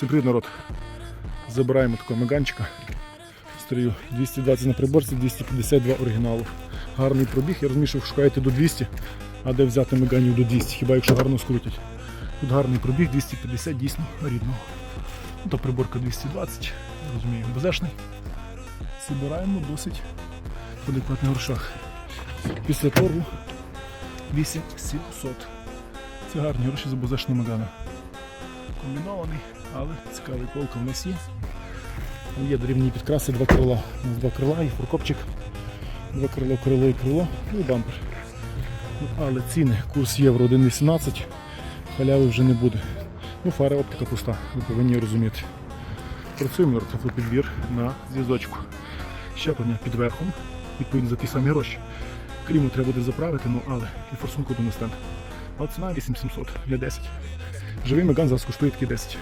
Привіт, народ. Забираємо такого меганчика. Стрію 220 на приборці, 252 оригіналу. Гарний пробіг. Я розумію, що шукаєте до 200, а де взяти меганів до 200, хіба якщо гарно скрутять. Тут гарний пробіг, 250 дійсно рідного. То приборка 220, я розумію, безешний. Збираємо досить адекватних грошах. Після торгу 8700. Це гарні гроші за бозешного мегана комбінований, але цікавий полка в нас є. Є дорівні підкраси, два крила. Два крила і фуркопчик. Два крило, крило і крило, ну і бампер. Ну, але ціни, курс євро 1,18, халяви вже не буде. Ну, фара оптика пуста, ви повинні розуміти. Працюємо підбір на зв'язочку. Щеплення під верхом, відповідно за ті самі гроші. Кліму треба буде заправити, ну але і форсунку до стане. Але ціна 8700 для 10. Живий меган зараз коштує такі 10.